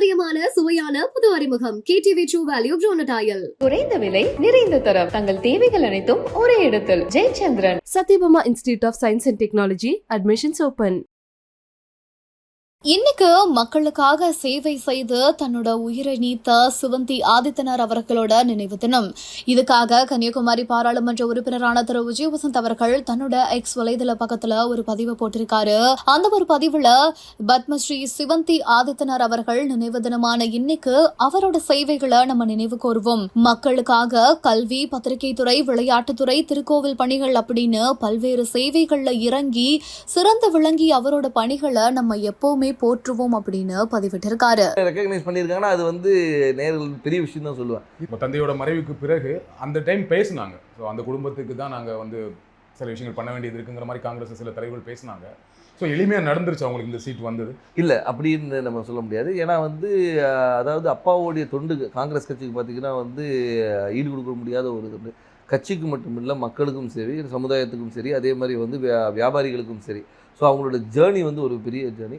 பாரம்பரியமான சுவையான புது அறிமுகம். கேடிவி ட்ரூ வேல்யூ ப்ரோனடாயல் குறைந்த விலை நிறைந்த தரம். தங்கள் தேவைகள் அனைத்தும் ஒரே இடத்தில். Jayachandran. Satyabama Institute of Science and Technology, admissions open. இன்னைக்கு மக்களுக்காக சேவை செய்து தன்னோட உயிரை நீத்த சிவந்தி ஆதித்தனார் அவர்களோட நினைவு தினம். இதுக்காக கன்னியாகுமரி பாராளுமன்ற உறுப்பினரான திரு. விஜய் வசந்த் அவர்கள் தன்னோட எக்ஸ் வலைதள பக்கத்துல ஒரு பதிவு போட்டிருக்காரு. அந்த ஒரு பதிவுல பத்மஸ்ரீ சிவந்தி ஆதித்தனார் அவர்கள் நினைவு தினமான இன்னைக்கு அவரோட சேவைகளை நம்ம நினைவு கூறுவோம். மக்களுக்காக கல்வி பத்திரிகை துறை விளையாட்டுத்துறை திருக்கோவில் பணிகள் அப்படின்னு பல்வேறு சேவைகள்ல இறங்கி சிறந்து விளங்கி அவரோட பணிகளை நம்ம எப்பவுமே போற்றுவோம் அப்படின்னு பதிவிட்டிருக்காரு. ரெக்கக்னைஸ் பண்ணியிருக்காங்கன்னா அது வந்து நேரில் பெரிய விஷயம் தான் சொல்லுவேன். இப்போ தந்தையோட மறைவுக்கு பிறகு அந்த டைம் பேசுனாங்க. ஸோ அந்த குடும்பத்துக்கு தான் நாங்கள் வந்து சில விஷயங்கள் பண்ண வேண்டியது இருக்குங்கிற மாதிரி காங்கிரஸ் சில தலைவர்கள் பேசினாங்க. ஸோ எளிமையாக நடந்துருச்சு அவங்களுக்கு இந்த சீட் வந்தது. இல்லை அப்படின்னு நம்ம சொல்ல முடியாது. ஏன்னா வந்து அதாவது அப்பாவுடைய தொண்டு காங்கிரஸ் கட்சிக்கு பார்த்தீங்கன்னா வந்து ஈடு கொடுக்க முடியாத ஒரு தொண்டு. கட்சிக்கு மட்டும் இல்லை மக்களுக்கும் சரி சமுதாயத்துக்கும் சரி அதே மாதிரி வந்து வியா- வியாபாரிகளுக்கும் சரி. ஸோ அவங்களோட ஜேர்னி வந்து ஒரு பெரிய ஜேர்னி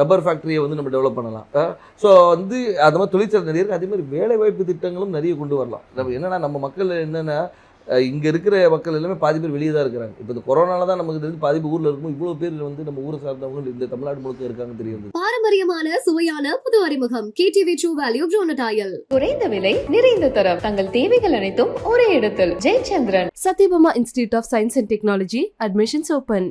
ரப்பர் ஃபேக்ட்ரியை வந்து நம்ம டெவலப் பண்ணலாம். ஸோ வந்து அது மாதிரி தொழிற்சாலை நிறைய இருக்குது அதே மாதிரி வேலை வாய்ப்பு திட்டங்களும் நிறைய கொண்டு வரலாம். நம்ம என்னன்னா நம்ம மக்கள் என்னென்னா இங்கே இருக்கிற மக்கள் எல்லாமே பாதி பேர் வெளியே தான் இருக்கிறாங்க. இப்போ இந்த கொரோனால தான் நமக்கு தெரிஞ்சு பாதி ஊரில் இருக்கும் இவ்வளோ பேர் வந்து நம்ம ஊரை சார்ந்தவங்க இந்த தமிழ்நாடு முழுக்க இருக்காங்க தெரியுது பாரம்பரியமான சுவையான புது அறிமுகம். கேடிவி ட்ரூ வேல்யூ ப்ரோனடாயல் குறைந்த விலை நிறைந்த தரம். தங்கள் தேவைகள் அனைத்தும் ஒரே இடத்தில். Jayachandran. Satyabama Institute of Science and Technology, admissions open.